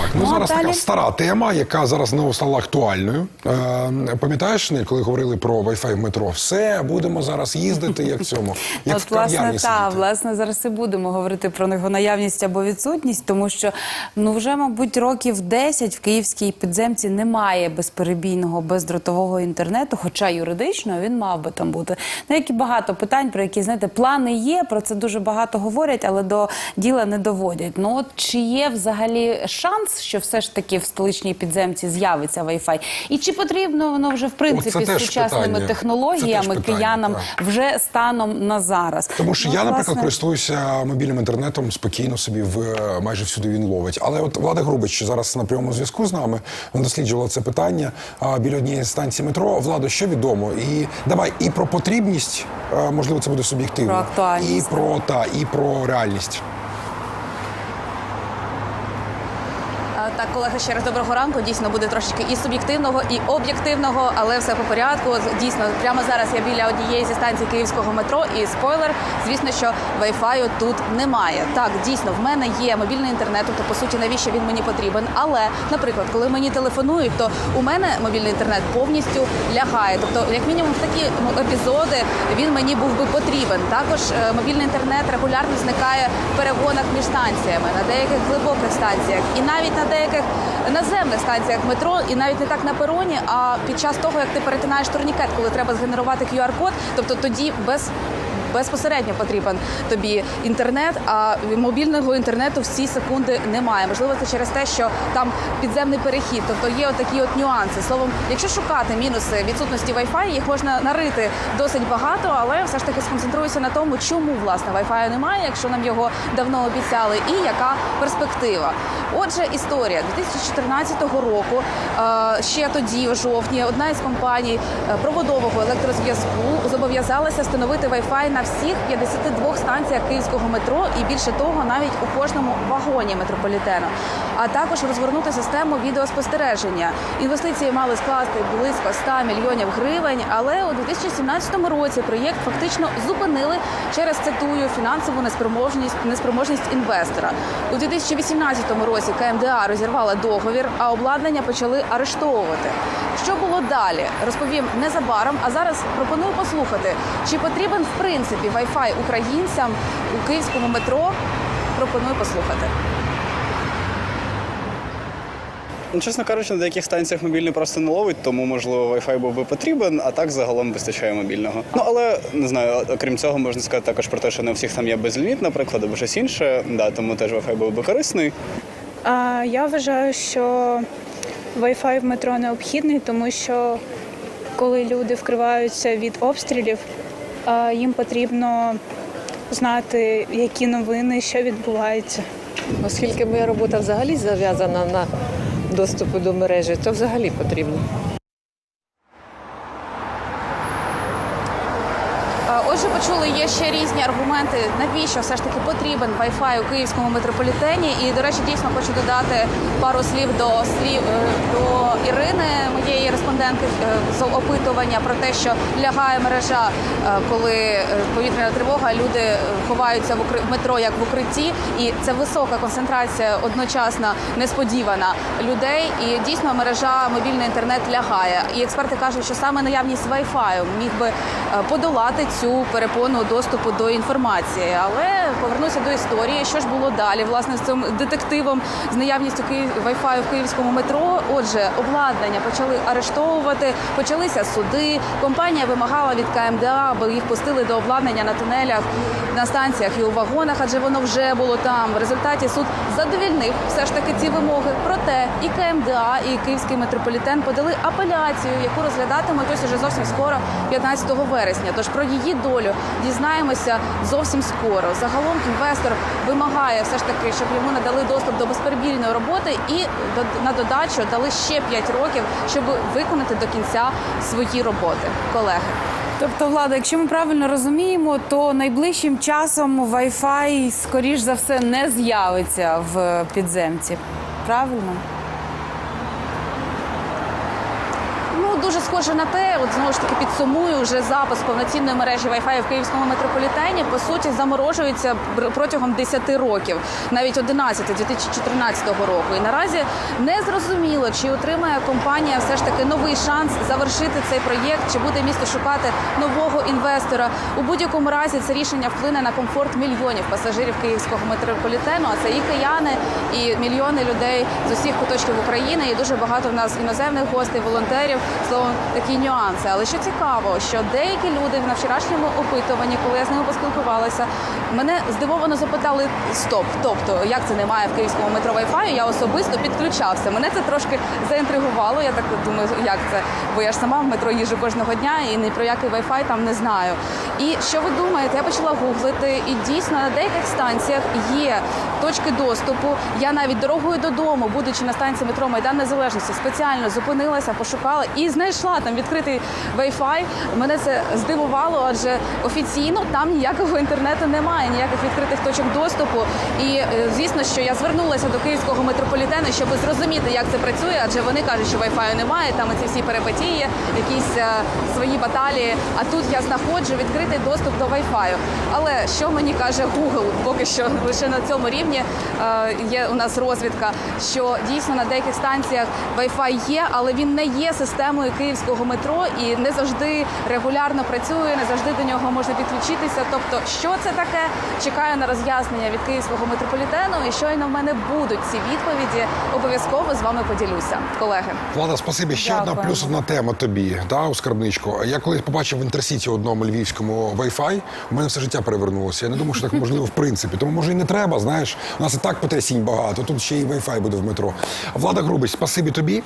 Так, ну, а зараз така стара тема, яка зараз знову стала актуальною. Е, пам'ятаєш, коли говорили про Wi-Fi в метро? Все, будемо зараз їздити, як в цьому. Як в власне, та, власне, зараз і будемо говорити про його наявність або відсутність, тому що ну вже, мабуть, років 10 в київській підземці немає безперебійного бездротового інтернету, хоча юридично він мав би там бути. Ну, як і багато питань, про які знаєте, плани є, про це дуже багато говорять, але до діла не доводять. Ну от чи є взагалі шанс, що все ж таки в столичній підземці з'явиться Wi-Fi? І чи потрібно воно вже в принципі з сучасними питання. Технологіями питання, киянам так. вже станом на зараз? Тому що Ну, я, наприклад, власне, користуюся мобільним інтернетом спокійно собі в е, майже всюди він ловить. Але от Влада Грубич, що зараз на прямому зв'язку з нами, вона досліджувала це питання а, біля однієї станції метро. Влада, що відомо? І давай і про потрібність, е, можливо, це буде суб'єктивно, актуальність. і про та і про реальність. Так, колеги, ще раз доброго ранку. Дійсно буде трошечки і суб'єктивного, і об'єктивного, але все по порядку. Дійсно, прямо зараз я біля однієї зі станцій київського метро. І спойлер, звісно, що Wi-Fi тут немає. Так, дійсно, в мене є мобільний інтернет, тобто по суті, навіщо він мені потрібен. Але, наприклад, коли мені телефонують, то у мене мобільний інтернет повністю лягає. Тобто, як мінімум, в такі ну, епізоди він мені був би потрібен. Також е, мобільний інтернет регулярно зникає в перегонах між станціями на деяких глибоких станціях і навіть на деяких наземних станціях метро, і навіть не так на пероні, а під час того, як ти перетинаєш турнікет, коли треба згенерувати QR-код, тобто тоді без. Безпосередньо потрібен тобі інтернет, а мобільного інтернету всі секунди немає. Можливо, це через те, що там підземний перехід, тобто є отакі от нюанси. Словом, якщо шукати мінуси відсутності Wi-Fi, їх можна нарити досить багато, але все ж таки сконцентруюся на тому, чому власне Wi-Fi немає, якщо нам його давно обіцяли, і яка перспектива. Отже, історія 2014 року. е, Ще тоді, у жовтні, одна із компаній е, проводового електрозв'язку зобов'язалася встановити Wi-Fi на всіх 52 станціях київського метро і більше того, навіть у кожному вагоні метрополітену. А також розгорнути систему відеоспостереження. Інвестиції мали скласти близько 100 мільйонів гривень, але у 2017 році проєкт фактично зупинили через цитую фінансову неспроможність неспроможність інвестора. У 2018 році КМДА розірвала договір, а обладнання почали арештовувати. Що було далі? Розповім незабаром. А зараз пропоную послухати, чи потрібен в принципі Wi-Fi українцям у київському метро. Пропоную послухати. Ну, чесно кажучи, на деяких станціях мобільний просто не ловить, тому можливо Wi-Fi був би потрібен, а так загалом вистачає мобільного. Ну але не знаю, окрім цього, можна сказати також про те, що не у всіх там є безліміт, наприклад, або щось інше. Да, тому теж Wi-Fi був би корисний. А я вважаю, що Wi-Fi в метро необхідний, тому що коли люди вкриваються від обстрілів, їм потрібно знати, які новини, що відбувається. Оскільки моя робота взагалі зав'язана на доступу до мережі, то взагалі потрібно. Отже, почули, є ще різні аргументи, навіщо все ж таки потрібен Wi-Fi у київському метрополітені. І, до речі, дійсно хочу додати пару слів до слів е, до Ірини, моєї респондентки е, з опитування про те, що лягає мережа, е, коли повітряна тривога, люди ховаються в метро як в укритті, і це висока концентрація одночасно несподівана людей. І дійсно мережа мобільний інтернет лягає. І експерти кажуть, що саме наявність Wi-Fi міг би подолати цю перепону доступу до інформації. Але повернуся до історії. Що ж було далі? Власне, з цим детективом з наявністю Wi-Fi в київському метро. Отже, обладнання почали арештовувати, почалися суди. Компанія вимагала від КМДА, аби їх пустили до обладнання на тунелях, на станціях і у вагонах, адже воно вже було там. В результаті суд задовільнив все ж таки ці вимоги. Проте і КМДА, і Київський метрополітен подали апеляцію, яку розглядатимуть ось уже зовсім скоро, 15 вересня. Тож про її долю дізнаємося зовсім скоро. Загалом інвестор вимагає все ж таки, щоб йому надали доступ до безперебійної роботи і на додачу дали ще 5 років, щоб виконати до кінця свої роботи. Колеги. Тобто, влада, якщо ми правильно розуміємо, то найближчим часом Wi-Fi, скоріш за все, не з'явиться в підземці. Правильно? Ну дуже схоже на те, от знову ж таки підсумую вже запуск повноцінної мережі Wi-Fi в київському метрополітені. По суті, заморожується протягом 10 років, навіть 11 2014 року. І наразі не зрозуміло, чи отримає компанія все ж таки новий шанс завершити цей проєкт, чи буде місто шукати нового інвестора. У будь-якому разі це рішення вплине на комфорт мільйонів пасажирів київського метрополітену. А це і кияни, і мільйони людей з усіх куточків України. І дуже багато в нас іноземних гостей, волонтерів. Словом, такі нюанси. Але що цікаво, що деякі люди на вчорашньому опитуванні, коли я з ними поспілкувалася, мене здивовано запитали: стоп, тобто як це немає в київському метро Wi-Fi? Я особисто підключався. Мене це трошки заінтригувало. Я так думаю, як це? Бо я ж сама в метро їжджу кожного дня і ні про який Wi-Fi там не знаю. І що ви думаєте? Я почала гуглити, і дійсно на деяких станціях є точки доступу. Я навіть дорогою додому, будучи на станції метро Майдан Незалежності, спеціально зупинилася, пошукала і знайшла там відкритий Wi-Fi. Мене це здивувало, адже офіційно там ніякого інтернету немає, ніяких відкритих точок доступу. І е, звісно, що я звернулася до київського метрополітену, щоб зрозуміти, як це працює, адже вони кажуть, що Wi-Fi немає, там ці всі перипетії, якісь е, свої баталії. А тут я знаходжу відкритий доступ до Wi-Fi. Але що мені каже Google, поки що лише на цьому рівні е, є у нас розвідка, що дійсно на деяких станціях Wi-Fi є, але він не є системою київського метро і не завжди регулярно працює, не завжди до нього можна підключитися. Тобто, що це таке? Чекаю на роз'яснення від київського метрополітену, і щойно в мене будуть ці відповіді. Обов'язково з вами поділюся, колеги. Влада, спасибі. Ще одна плюс одна тема тобі, та, у скарбничку. Я коли побачив в інтерсіті одному львівському Wi-Fi, у мене все життя перевернулося. Я не думаю, що так можливо в принципі. Тому може і не треба, знаєш. У нас і так потрясінь багато. Тут ще й Wi-Fi буде в метро. Влада Грубич, спасибі тобі.